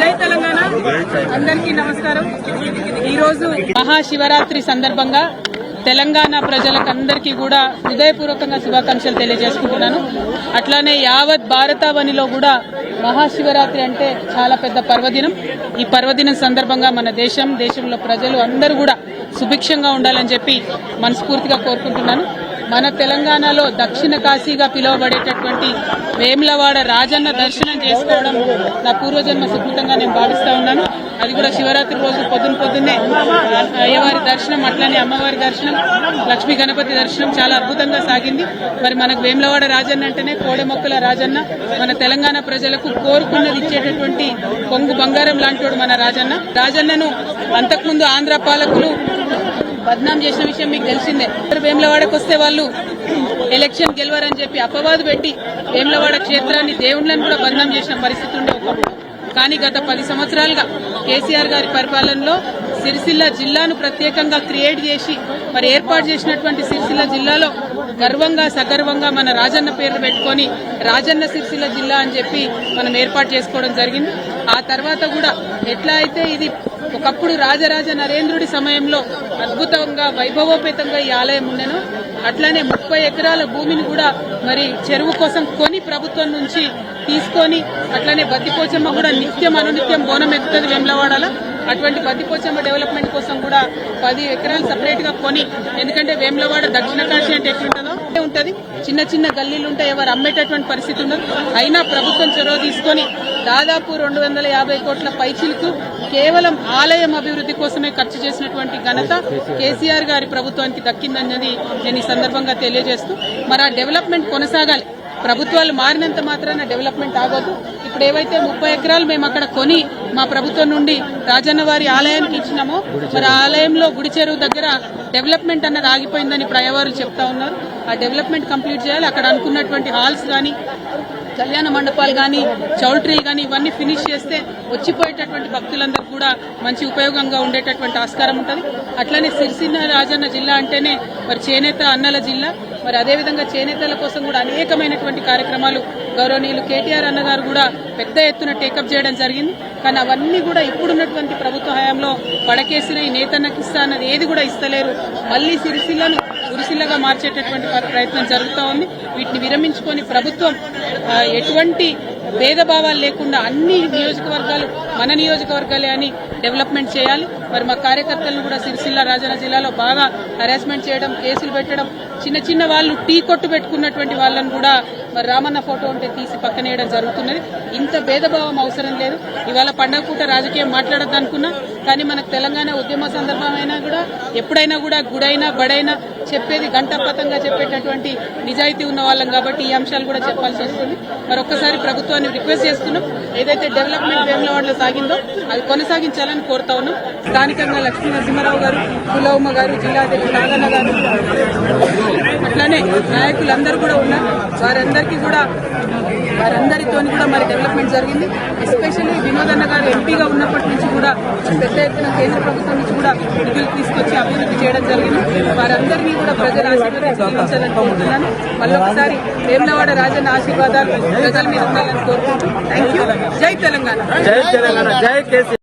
తెలంగాణ. అందరికీ నమస్కారం. ఈరోజు మహాశివరాత్రి సందర్భంగా తెలంగాణ ప్రజలకు అందరికీ కూడా హృదయపూర్వకంగా శుభాకాంక్షలు తెలియజేసుకుంటున్నాను. అట్లానే యావత్ భారతావనిలో కూడా మహాశివరాత్రి అంటే చాలా పెద్ద పర్వదినం. ఈ పర్వదినం సందర్భంగా మన దేశం దేశంలో ప్రజలు అందరూ కూడా సుభిక్షంగా ఉండాలని చెప్పి మనస్ఫూర్తిగా కోరుకుంటున్నాను. మన తెలంగాణలో దక్షిణ కాశీగా పిలువబడేటటువంటి వేములవాడ రాజన్న దర్శనం చేసుకోవడం నా పూర్వజన్మ సుకృతంగా నేను భావిస్తా ఉన్నాను. అది కూడా శివరాత్రి రోజు పొద్దున పొద్దున్నే. అయ్యవారి దర్శనం అట్లనే అమ్మవారి దర్శనం లక్ష్మీ గణపతి దర్శనం చాలా అద్భుతంగా సాగింది. మరి మనకు వేములవాడ రాజన్న అంటేనే కోడెమొక్కల రాజన్న. మన తెలంగాణ ప్రజలకు కోరుకున్నది ఇచ్చేటటువంటి కొంగు బంగారం లాంటి మన రాజన్న. రాజన్నను అంతకుముందు ఆంధ్ర పాలకులు బద్నాం చేసిన విషయం మీకు తెలిసిందే. వేములవాడకు వస్తే వాళ్ళు ఎలక్షన్ గెలవరని చెప్పి అపవాదు పెట్టి వేములవాడ క్షేత్రాన్ని దేవుళ్ళని కూడా బద్నాం చేసిన పరిస్థితి ఉండే ఒకప్పుడు. కానీ గత పది సంవత్సరాలుగా కేసీఆర్ గారి పరిపాలనలో సిరిసిల్ల జిల్లాను ప్రత్యేకంగా క్రియేట్ చేసి మరి ఏర్పాటు చేసినటువంటి సిరిసిల్ల జిల్లాలో గర్వంగా సగర్వంగా మన రాజన్న పేరు పెట్టుకొని రాజన్న సిరిసిల్ల జిల్లా అని చెప్పి మనం ఏర్పాటు చేసుకోవడం జరిగింది. ఆ తర్వాత కూడా ఎట్లా అయితే ఇది ఒకప్పుడు రాజరాజ నరేంద్రుడి సమయంలో అద్భుతంగా వైభవోపేతంగా ఈ ఆలయం ఉండెను. అట్లానే ముప్పై ఎకరాల భూమిని కూడా మరి చెరువు కోసం కొని ప్రభుత్వం నుంచి తీసుకొని అట్లానే బద్దిపోచమ్మ కూడా నిత్యం అనునిత్యం బోనం ఎక్కుతుంది వెమ్లవాడాల. అటువంటి బద్దిపోచమ్మ డెవలప్మెంట్ కోసం కూడా పది ఎకరాలు సపరేట్గా కొని ఎందుకంటే వేములవాడ దక్షిణ కాశీ అంటే ఎట్లుంటుందో అదే ఉంటది. చిన్న చిన్న గల్లీలు ఉంటాయి ఎవరు అమ్మేటటువంటి పరిస్థితి ఉండదు. అయినా ప్రభుత్వం చొరవ తీసుకొని దాదాపు రెండు వందల యాభై కోట్ల పైచిలకు కేవలం ఆలయం అభివృద్ధి కోసమే ఖర్చు చేసినటువంటి ఘనత కేసీఆర్ గారి ప్రభుత్వానికి దక్కిందన్నది నేను ఈ సందర్భంగా తెలియజేస్తూ మరి ఆ డెవలప్మెంట్ కొనసాగాలి. ప్రభుత్వాలు మారినంత మాత్రాన డెవలప్మెంట్ ఆగదు ఇప్పుడు ఏవైతే ముప్పై ఎకరాలు మేము అక్కడ కొని మా ప్రభుత్వం నుండి రాజన్న వారి ఆలయానికి ఇచ్చినామో మరి ఆలయంలో గుడి చెరువు దగ్గర డెవలప్మెంట్ అన్నది ఆగిపోయిందని ఇప్పుడు అయ్యవారు చెప్తా ఉన్నారు. ఆ డెవలప్మెంట్ కంప్లీట్ చేయాలి. అక్కడ అనుకున్నటువంటి హాల్స్ కానీ కళ్యాణ మండపాలు కానీ చౌల్ట్రీలు కానీ ఇవన్నీ ఫినిష్ చేస్తే వచ్చిపోయేటటువంటి భక్తులందరూ కూడా మంచి ఉపయోగంగా ఉండేటటువంటి ఆస్కారం ఉంటుంది. అట్లనే సిరిసిల్ల రాజన్న జిల్లా అంటేనే మరి చేనేత అన్నల జిల్లా. మరి అదేవిధంగా చేనేతల కోసం కూడా అనేకమైనటువంటి కార్యక్రమాలు గౌరవనీయులు కేటీఆర్ అన్నగారు కూడా పెద్ద ఎత్తున టేకప్ చేయడం జరిగింది. కానీ అవన్నీ కూడా ఇప్పుడున్నటువంటి ప్రభుత్వ హయాంలో పడకేసిన ఈ నేతన్నకి ఇస్తా అన్నది ఏది కూడా ఇస్తలేరు. మళ్ళీ సిరిసిల్లను గురిసిల్లగా మార్చేటటువంటి ప్రయత్నం జరుగుతూ ఉంది. వీటిని విరమించుకొని ప్రభుత్వం ఎటువంటి భేదభావాలు లేకుండా అన్ని నియోజకవర్గాలు మన నియోజకవర్గాలే అని డెవలప్మెంట్ చేయాలి. మరి మా కార్యకర్తలను కూడా సిరిసిల్ల రాజన్న జిల్లాలో బాగా హరాస్మెంట్ చేయడం కేసులు పెట్టడం చిన్న చిన్న వాళ్ళు టీ కొట్టు పెట్టుకున్నటువంటి వాళ్ళని కూడా మరి రామన్న ఫోటో ఉంటే తీసి పక్కనేయడం జరుగుతున్నది. ఇంత భేదభావం అవసరం లేదు. ఇవాళ పండగ పూట రాజకీయం మాట్లాడద్దు అనుకున్నా కానీ మనకు తెలంగాణ ఉద్యమ సందర్భమైనా కూడా ఎప్పుడైనా కూడా గుడైనా బడైనా చెప్పేది గంటపతంగా చెప్పేటటువంటి నిజాయితీ ఉన్న వాళ్ళం కాబట్టి ఈ అంశాలు కూడా చెప్పాల్సి వస్తుంది. మరొకసారి ప్రభుత్వాన్ని రిక్వెస్ట్ చేస్తున్నాం. ఏదైతే డెవలప్మెంట్ వేములవాడలో సాగిందో అది కొనసాగించాలని కోరుతా ఉన్నాం. స్థానికంగా లక్ష్మీ నరసింహారావు గారు కులవమ్మ గారు జిల్లాధ్యక్షుడు నాగన్న గారు. అట్లానే నాయకులందరూ కూడా ఉన్నారు. వారందరికీ కూడా వారందరితో కూడా మరి డెవలప్మెంట్ జరిగింది. ఎస్పెషల్లీ వినోదన్న గారు ఎంపీగా ఉన్నప్పటి నుంచి కూడా పెద్ద ఎత్తున కేంద్ర ప్రభుత్వం నుంచి కూడా నిధులు తీసుకొచ్చి అభివృద్ధి చేయడం జరిగింది. వారందరినీ కూడా ప్రజల ఆశీర్వాదాలని కోరుతున్నాను. మళ్ళొకసారి వేములవాడ రాజన్న ఆశీర్వాదాలు ప్రజల మీద ఉండాలని కోరుకుంటూ థ్యాంక్ యూ జై తెలంగాణ. జై తెలంగాణ. జై కేసీ